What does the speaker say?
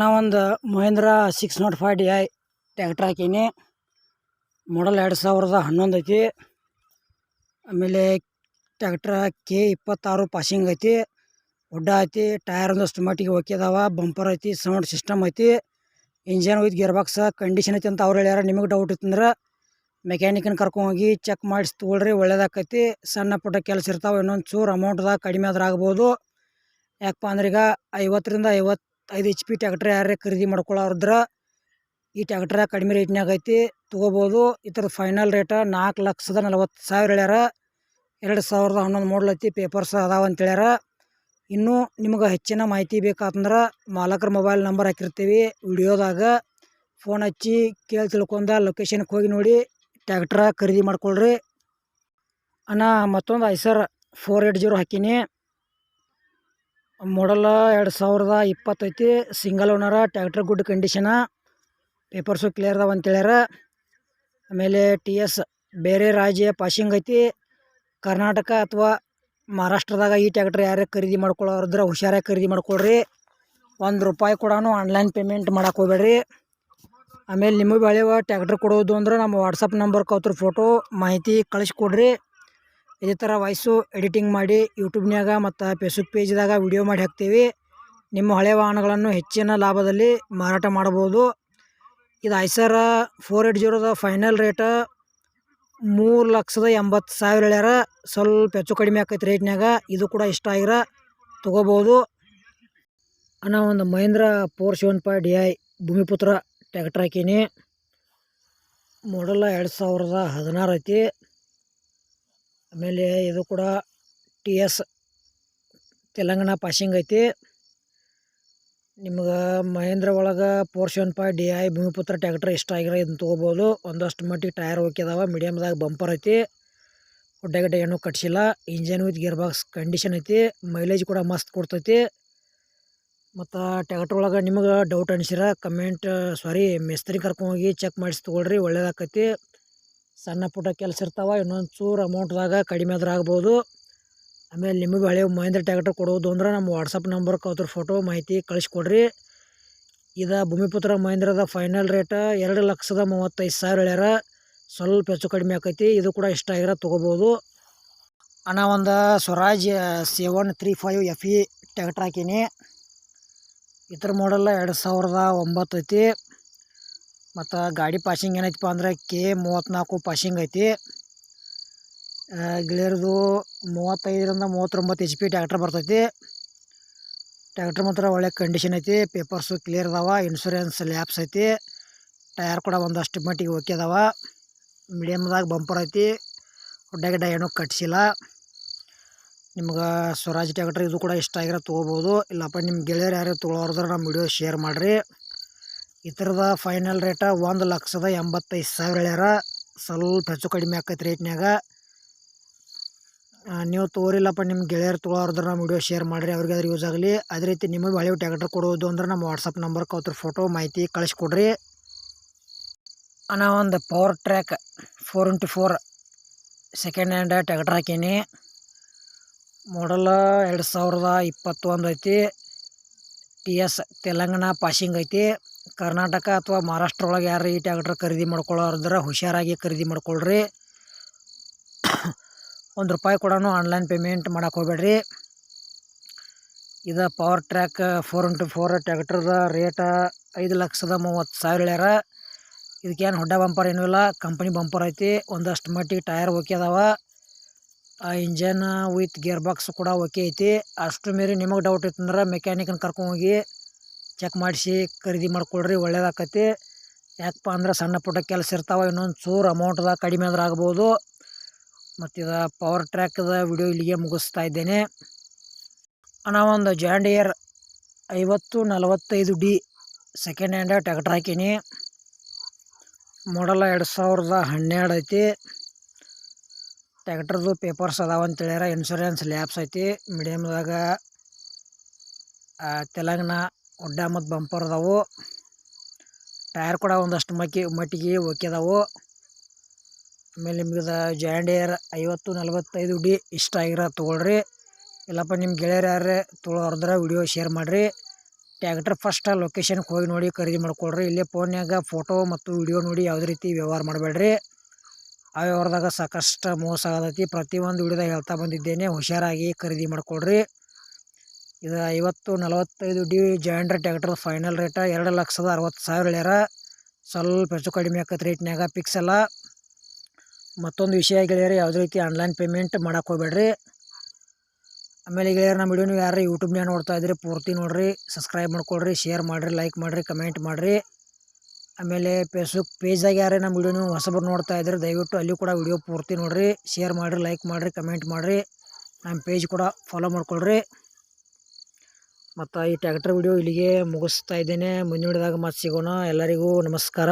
ನಾ ಒಂದು Mahindra six naught D I tractor ಹಾಕೀನಿ. Model ಎರಡು ಸಾವಿರದ ಹನ್ನೊಂದು ಐತಿ. ಆಮೇಲೆ ಟ್ಯಾಕ್ಟ್ರ ಕೆ ಇಪ್ಪತ್ತಾರು ಪಾಸಿಂಗ್ ಐತಿ. ಉಡ್ಡ ಐತಿ ಟೈರ್ ಒಂದಷ್ಟು ಮಟ್ಟಿಗೆ ಓಕೆ ಅದಾವ ಬಂಪರ್ ಐತಿ ಸೌಂಡ್ ಸಿಸ್ಟಮ್ ಐತಿ. Engine with gear box condition ಐತಿ ಅಂತ ಅವ್ರು ಹೇಳ್ಯಾರ. ನಿಮಗೆ ಡೌಟ್ ಇತ್ತಂದ್ರೆ ಮೆಕ್ಯಾನಿಕನ್ ಕರ್ಕೊಂಡೋಗಿ ಚೆಕ್ ಮಾಡಿಸಿ ತೊಗೊಳ್ರಿ, ಒಳ್ಳೇದಾಕೈತಿ. ಸಣ್ಣ ಪುಟ್ಟ ಕೆಲಸ ಇರ್ತಾವೆ, ಇನ್ನೊಂದು ಚೂರು ಅಮೌಂಟ್ದಾಗ ಕಡಿಮೆ ಆದ್ರೆ ಆಗ್ಬೋದು. ಯಾಕಪ್ಪ ಅಂದ್ರೆ ಈಗ ಐವತ್ತರಿಂದ ಐವತ್ತೈದು ಎಚ್ ಪಿ ಟ್ಯಾಕ್ಟ್ರ್ ಯಾರೇ ಖರೀದಿ ಮಾಡ್ಕೊಳ್ಳೋರ್ದ್ರೆ ಈ ಟ್ಯಾಕ್ಟ್ರ ಕಡಿಮೆ ರೇಟ್ನಾಗ ಐತಿ, ತೊಗೋಬೋದು. ಇದ್ರ ಫೈನಲ್ ರೇಟ ನಾಲ್ಕು ಲಕ್ಷದ ನಲವತ್ತು ಸಾವಿರ ಹೇಳ್ಯಾರ. ಎರಡು ಸಾವಿರದ ಹನ್ನೊಂದು ಮಾಡಲ್ ಐತಿ ಪೇಪರ್ಸ್ ಅದಾವ ಅಂತ ಹೇಳ್ಯಾರ. ಇನ್ನೂ ನಿಮ್ಗೆ ಹೆಚ್ಚಿನ ಮಾಹಿತಿ ಬೇಕಾತಂದ್ರೆ ಮಾಲಕರ ಮೊಬೈಲ್ ನಂಬರ್ ಹಾಕಿರ್ತೀವಿ ವಿಡಿಯೋದಾಗ. ಫೋನ್ ಹಚ್ಚಿ ಕೇಳಿ ತಿಳ್ಕೊಂಡ ಲೊಕೇಶನ್ಗೆ ಹೋಗಿ ನೋಡಿ ಟ್ಯಾಕ್ಟ್ರ ಖರೀದಿ ಮಾಡ್ಕೊಳ್ರಿ. ಅಣ್ಣ ಮತ್ತೊಂದು ಐಸರ್ ಫೋರ್ ಏಟ್ ಜೀರೋ ಹಾಕೀನಿ. ಮಾಡಲ್ ಎರಡು ಸಾವಿರದ ಇಪ್ಪತ್ತೈತಿ single owner tractor good condition papers clear ಅದಾವ ಅಂತ ಹೇಳ್ಯಾರ. ಆಮೇಲೆ ಟಿ ಎಸ್ ಬೇರೆ ರಾಜ್ಯ ಪಾಸಿಂಗ್ ಐತಿ. ಕರ್ನಾಟಕ ಅಥವಾ ಮಹಾರಾಷ್ಟ್ರದಾಗ ಈ ಟ್ಯಾಕ್ಟ್ರ್ ಯಾರೇ ಖರೀದಿ ಮಾಡ್ಕೊಳ್ಳೋರಿದ್ರೆ ಹುಷಾರಾಗಿ ಖರೀದಿ ಮಾಡ್ಕೊಳ್ರಿ. ಒಂದು ರೂಪಾಯಿ ಕೂಡ ಆನ್ಲೈನ್ ಪೇಮೆಂಟ್ ಮಾಡಕ್ಕೆ ಹೋಗ್ಬೇಡ್ರಿ. ಆಮೇಲೆ ನಿಮಗೆ ಬೆಳೆಯುವ ಟ್ಯಾಕ್ಟ್ರ್ ಕೊಡೋದು ಅಂದ್ರೆ ನಮ್ಮ ವಾಟ್ಸಪ್ ನಂಬರ್ ಕೌತ್ರ ಫೋಟೋ ಮಾಹಿತಿ ಕಳಿಸ್ಕೊಡ್ರಿ ಇದೇ ಥರ ವಾಯ್ಸು ಎಡಿಟಿಂಗ್ ಮಾಡಿ ಯೂಟ್ಯೂಬ್ನ್ಯಾಗ ಮತ್ತು ಫೇಸ್ಬುಕ್ ಪೇಜ್ದಾಗ ವಿಡಿಯೋ ಮಾಡಿ ಹಾಕ್ತೀವಿ. ನಿಮ್ಮ ಹಳೆ ವಾಹನಗಳನ್ನು ಹೆಚ್ಚಿನ ಲಾಭದಲ್ಲಿ ಮಾರಾಟ ಮಾಡ್ಬೋದು. ಇದು ಐಸರ ಫೋರ್ ಏಟ್ ಜೀರೋದ ಫೈನಲ್ ರೇಟ ಮೂರು ಲಕ್ಷದ ಎಂಬತ್ತು ಸಾವಿರ ಹೇಳ್ಯಾರ. ಸ್ವಲ್ಪ ಹೆಚ್ಚು ಕಡಿಮೆ ಆಕೈತಿ ರೇಟ್ನ್ಯಾಗ. ಇದು ಕೂಡ ಇಷ್ಟ ಆಗಿರ ತೊಗೋಬೋದು. ಅಣ್ಣ, ಒಂದು Mahindra four seven five D I Bhumiputra tractor ಹಾಕೀನಿ. ಮಾಡಲ್ಲ ಎರಡು ಸಾವಿರದ ಹದಿನಾರು ಐತಿ. ಆಮೇಲೆ ಇದು ಕೂಡ ಟಿ ಎಸ್ ತೆಲಂಗಾಣ ಪಾಸಿಂಗ್ ಐತಿ. ನಿಮ್ಗೆ ಮಹೇಂದ್ರ ಒಳಗೆ four seven five D I Bhumiputra tractor ಇಷ್ಟ ಆಗಿರೋ ಇದನ್ನು ತೊಗೋಬೋದು. ಒಂದಷ್ಟು ಮಟ್ಟಿಗೆ ಟೈರ್ ಹೋಗಿದಾವೆ ಮೀಡಿಯಮ್ದಾಗ ಬಂಪರ್ ಐತಿ. ಗುಡ್ಡ ಗಿಡ್ಡ ಏನೂ ಕಟ್ಸಿಲ್ಲ. Engine with gear box condition ಐತಿ. ಮೈಲೇಜ್ ಕೂಡ ಮಸ್ತ್ ಕೊಡ್ತೈತಿ. ಮತ್ತು ಟ್ಯಾಕ್ಟ್ರ್ ಒಳಗೆ ನಿಮಗೆ ಡೌಟ್ ಅನಿಸಿರ, ಕಮೆಂಟ್ ಸಾರಿ ಮಿಸ್ತ್ರಿ ಕರ್ಕೊಂಡೋಗಿ ಚೆಕ್ ಮಾಡಿಸಿ ತೊಗೊಳ್ರಿ, ಒಳ್ಳೇದಾಕೈತಿ. ಸಣ್ಣ ಪುಟ್ಟ ಕೆಲಸ ಇರ್ತಾವೆ ಇನ್ನೊಂದು ಚೂರು ಅಮೌಂಟ್ದಾಗ ಕಡಿಮೆ ಆದ್ರೆ ಆಗ್ಬೋದು. ಆಮೇಲೆ ನಿಮಗೆ ಹಳೆ ಮಹೇಂದ್ರ ಟ್ಯಾಕ್ಟರ್ ಕೊಡೋದು ಅಂದ್ರೆ ನಮ್ಮ ವಾಟ್ಸಪ್ ನಂಬರ್ಗೆ ಅದ್ರ ಫೋಟೋ ಮಾಹಿತಿ ಕಳಿಸ್ಕೊಡ್ರಿ. ಇದು ಭೂಮಿಪುತ್ರ ಮಹೇಂದ್ರದ ಫೈನಲ್ ರೇಟ ಎರಡು ಲಕ್ಷದ ಮೂವತ್ತೈದು ಸಾವಿರ ಹೇಳ್ಯಾರ. ಸ್ವಲ್ಪ ಹೆಚ್ಚು ಕಡಿಮೆ ಆಕೈತಿ, ಇದು ಕೂಡ ಇಷ್ಟ ಆಗಿರೋ ತೊಗೋಬೋದು. ಅಣ್ಣ, ಒಂದು Swaraj seven three five F E tractor ಹಾಕೀನಿ. ಇದ್ರ ಮಾಡಲ್ಲ ಎರಡು ಸಾವಿರದ ಒಂಬತ್ತು ಐತಿ ಮತ್ತು ಗಾಡಿ ಪಾಸಿಂಗ್ ಏನೈತಪ್ಪ ಅಂದ್ರೆ ಕೆ ಮೂವತ್ತ್ನಾಲ್ಕು ಪಾಸಿಂಗ್ ಐತಿ. ಗಿಳಿಯರ್ದು ಮೂವತ್ತೈದರಿಂದ ಮೂವತ್ತೊಂಬತ್ತು ಎಚ್ ಪಿ ಟ್ಯಾಕ್ಟ್ರ್ ಬರ್ತೈತಿ. ಟ್ಯಾಕ್ಟ್ರ್ ಮಾತ್ರ ಒಳ್ಳೆ ಕಂಡೀಷನ್ ಐತಿ ಪೇಪರ್ಸು ಕ್ಲಿಯರ್ ಅದಾವ ಇನ್ಶೂರೆನ್ಸ್ ಲ್ಯಾಬ್ಸ್ ಐತಿ ಟಯರ್ ಕೂಡ ಒಂದಷ್ಟು ಮಟ್ಟಿಗೆ ಓಕೆ ಅದಾವ. ಮೀಡಿಯಮ್ದಾಗ ಬಂಪರ್ ಐತಿ ಗಿಡ್ಡ ಏನೂ ಕಟ್ಸಿಲ್ಲ. ನಿಮ್ಗೆ ಸ್ವರಾಜ್ ಟ್ಯಾಕ್ಟ್ರ್ ಇದು ಕೂಡ ಇಷ್ಟ ಆಗಿರೋ ತೊಗೋಬೋದು. ಇಲ್ಲಪ್ಪ ನಿಮ್ಮ ಗೆಳೆಯರು ಯಾರು ತೊಗೊಳೋರ್ದ್ರೆ ನಮ್ಮ ವಿಡಿಯೋ ಶೇರ್ ಮಾಡಿರಿ. ಈ ಥರದ ಫೈನಲ್ ರೇಟ ಒಂದು ಲಕ್ಷದ ಎಂಬತ್ತೈದು ಸಾವಿರ ಹೇಳ್ಯಾರ. ಸ್ವಲ್ಪ ಹೆಚ್ಚು ಕಡಿಮೆ ಆಕೈತೆ ರೇಟ್ನ್ಯಾಗ ನೀವು ತೋರಿಲ್ಲಪ್ಪ ನಿಮ್ಮ ಗೆಳೆಯರು ತೊಗೊಳೋರ್ದ್ರೆ ನಮ್ಮ ವಿಡಿಯೋ ಶೇರ್ ಮಾಡಿರಿ, ಅವ್ರಿಗೆ ಅದ್ರ ಯೂಸ್ ಆಗಲಿ. ಅದೇ ರೀತಿ ನಿಮಗೆ ಹಳೆ ಟ್ಯಾಕ್ಟರ್ ಕೊಡೋದು ಅಂದ್ರೆ ನಮ್ಮ ವಾಟ್ಸಪ್ ನಂಬರ್ಗೆ ಅವ್ರ ಫೋಟೋ ಮಾಹಿತಿ ಕಳಿಸ್ಕೊಡ್ರಿ. ನಾ ಒಂದು Powertrac four into four second hand tractor ಹಾಕೀನಿ. Model ಎರಡು ಸಾವಿರದ ಇಪ್ಪತ್ತೊಂದು ಐತಿ. ಟಿ ಎಸ್ ತೆಲಂಗಾಣ ಪಾಸಿಂಗ್ ಐತಿ. ಕರ್ನಾಟಕ ಅಥವಾ ಮಹಾರಾಷ್ಟ್ರ ಒಳಗೆ ಯಾರು ಈ ಟ್ಯಾಕ್ಟ್ರ್ ಖರೀದಿ ಮಾಡ್ಕೊಳ್ಳೋರಿದ್ರೆ ಹುಷಾರಾಗಿ ಖರೀದಿ ಮಾಡ್ಕೊಳ್ರಿ. ಒಂದು ರೂಪಾಯಿ ಕೂಡ ಆನ್ಲೈನ್ ಪೇಮೆಂಟ್ ಮಾಡಕ್ಕೆ ಹೋಗ್ಬೇಡ್ರಿ. ಇದು power track four into four ಟ್ಯಾಕ್ಟ್ರದ ರೇಟ ಐದು ಲಕ್ಷದ ಮೂವತ್ತು ಸಾವಿರ ಹೇಳ್ಯಾರ. ಇದಕ್ಕೇನು ಹೊಡ್ಡ ಬಂಪರ್ ಏನೂ ಇಲ್ಲ, ಕಂಪ್ನಿ ಬಂಪರ್ ಐತಿ, ಒಂದಷ್ಟು ಮಟ್ಟಿಗೆ ಟಯರ್ ಓಕೆ ಅದಾವ. ಇಂಜನ್ ವಿತ್ ಗೇರ್ ಬಾಕ್ಸ್ ಕೂಡ ಓಕೆ ಐತಿ. ಅಷ್ಟು ಮೀರಿ ನಿಮಗೆ ಡೌಟ್ ಇತ್ತಂದ್ರೆ ಮೆಕ್ಯಾನಿಕನ್ನ ಕರ್ಕೊಂಡೋಗಿ ಚೆಕ್ ಮಾಡಿಸಿ ಖರೀದಿ ಮಾಡಿಕೊಳ್ರಿ, ಒಳ್ಳೇದಾಕತಿ. ಯಾಕಪ್ಪ ಅಂದ್ರೆ ಸಣ್ಣ ಪುಟ್ಟ ಕೆಲಸ ಇರ್ತಾವೆ, ಇನ್ನೊಂದು ಚೂರು ಅಮೌಂಟ್ದಾಗ ಕಡಿಮೆ ಆದ್ರೆ ಆಗ್ಬೋದು. ಮತ್ತು ಇದು ಪವರ್ ಟ್ರ್ಯಾಕ್ದ ವಿಡಿಯೋ ಇಲ್ಲಿಗೆ ಮುಗಿಸ್ತಾ ಇದ್ದೇನೆ. ನಾವೊಂದು ಜಾಂಡಿಯರ್ ಐವತ್ತು ನಲವತ್ತೈದು ಡಿ ಸೆಕೆಂಡ್ ಹ್ಯಾಂಡ್ ಟ್ಯಾಕ್ಟ್ರ್ ಹಾಕೀನಿ. ಮಾಡಲ್ಲ ಎರಡು ಸಾವಿರದ ಹನ್ನೆರಡು ಐತಿ. ಟ್ಯಾಕ್ಟ್ರದು ಪೇಪರ್ಸ್ ಅದಾವ ಅಂತ ಹೇಳ್ಯಾರ ಇನ್ಶೂರೆನ್ಸ್ ಲ್ಯಾಬ್ಸ್ ಐತಿ. ಮೀಡಿಯಮ್ದಾಗ ತೆಲಂಗಾಣ ಒಡ್ಡ ಮತ್ತು ಬಂಪರ್ ಅದಾವು. ಟೈರ್ ಕೂಡ ಒಂದಷ್ಟು ಮಕ್ಕಿ ಮಟ್ಟಿಗೆ ಓಕೆ ಆಮೇಲೆ ನಿಮ್ಗೆ ಜಾಂಡಿಯರ್ ಐವತ್ತು ನಲವತ್ತೈದು ಡಿ ಇಷ್ಟ ಆಗಿರೋ ತೊಗೊಳ್ರಿ. ಇಲ್ಲಪ್ಪ ನಿಮ್ಮ ಗೆಳೆಯರು ಯಾರೇ ತೊಗೊಳೋರ್ದ್ರೆ ವಿಡಿಯೋ ಶೇರ್ ಮಾಡಿರಿ. ಟ್ಯಾಕ್ಟ್ರ್ ಫಸ್ಟ್ ಲೊಕೇಶನ್ಗೆ ಹೋಗಿ ನೋಡಿ ಖರೀದಿ ಮಾಡ್ಕೊಳ್ರಿ. ಇಲ್ಲೇ ಫೋನ್ಯಾಗ ಫೋಟೋ ಮತ್ತು ವಿಡಿಯೋ ನೋಡಿ ಯಾವುದೇ ರೀತಿ ವ್ಯವಹಾರ ಮಾಡಬೇಡ್ರಿ. ಆ ವ್ಯವಹಾರದಾಗ ಸಾಕಷ್ಟು ಮೋಸ ಆಗತೈತಿ. ಪ್ರತಿಯೊಂದು ವಿಡಿಯೋದಾಗ ಹೇಳ್ತಾ ಬಂದಿದ್ದೇನೆ. ಹುಷಾರಾಗಿ ಖರೀದಿ ಮಾಡ್ಕೊಳ್ರಿ. ಇದು ಐವತ್ತು ನಲವತ್ತೈದು ಡಿ ಜಾಂಡ್ರ ಟ್ಯಾಕ್ಟರ್ ಫೈನಲ್ ರೇಟ ಎರಡು ಲಕ್ಷದ ಅರವತ್ತು ಸಾವಿರ ಹೇಳ್ಯಾರ. ಸ್ವಲ್ಪ ಹೆಚ್ಚು ಕಡಿಮೆ ಆಕತ್ತೆ ರೇಟ್ನ್ಯಾಗ ಫಿಕ್ಸ್ ಅಲ್ಲ ಮತ್ತೊಂದು ವಿಷಯ ಗೆಳೆಯರು ಯಾವುದೇ ರೀತಿ ಆನ್ಲೈನ್ ಪೇಮೆಂಟ್ ಮಾಡಕ್ಕೆ ಹೋಗ್ಬೇಡ್ರಿ. ಆಮೇಲೆ ಗೆಳೆಯರು ನಮ್ಮ ವಿಡಿಯೋನು ಯಾರು ಯೂಟ್ಯೂಬ್ನ್ಯಾಗ ನೋಡ್ತಾ ಇದ್ರಿ, ಪೂರ್ತಿ ನೋಡಿರಿ ಸಬ್ಸ್ಕ್ರೈಬ್ ಮಾಡ್ಕೊಳ್ರಿ ಶೇರ್ ಮಾಡಿರಿ ಲೈಕ್ ಮಾಡಿರಿ ಕಮೆಂಟ್ ಮಾಡಿರಿ. ಆಮೇಲೆ ಫೇಸ್ಬುಕ್ ಪೇಜಾಗ ಯಾರೇ ನಮ್ಮ ವಿಡಿಯೋನು ಹೊಸಬರು ನೋಡ್ತಾ ಇದ್ರಿ, ದಯವಿಟ್ಟು ಅಲ್ಲಿ ಕೂಡ ವಿಡಿಯೋ ಪೂರ್ತಿ ನೋಡಿರಿ ಶೇರ್ ಮಾಡಿರಿ ಲೈಕ್ ಮಾಡಿರಿ ಕಮೆಂಟ್ ಮಾಡಿರಿ. ನಮ್ಮ ಪೇಜ್ ಕೂಡ ಫಾಲೋ ಮಾಡ್ಕೊಳ್ರಿ. ಮತ್ತು ಈ ಟ್ಯಾಕ್ಟರ್ ವಿಡಿಯೋ ಇಲ್ಲಿಗೆ ಮುಗಿಸ್ತಾ ಇದ್ದೇನೆ. ಮುಂದಿನ ಮತ್ತೆ ಸಿಗೋಣ. ಎಲ್ಲರಿಗೂ ನಮಸ್ಕಾರ.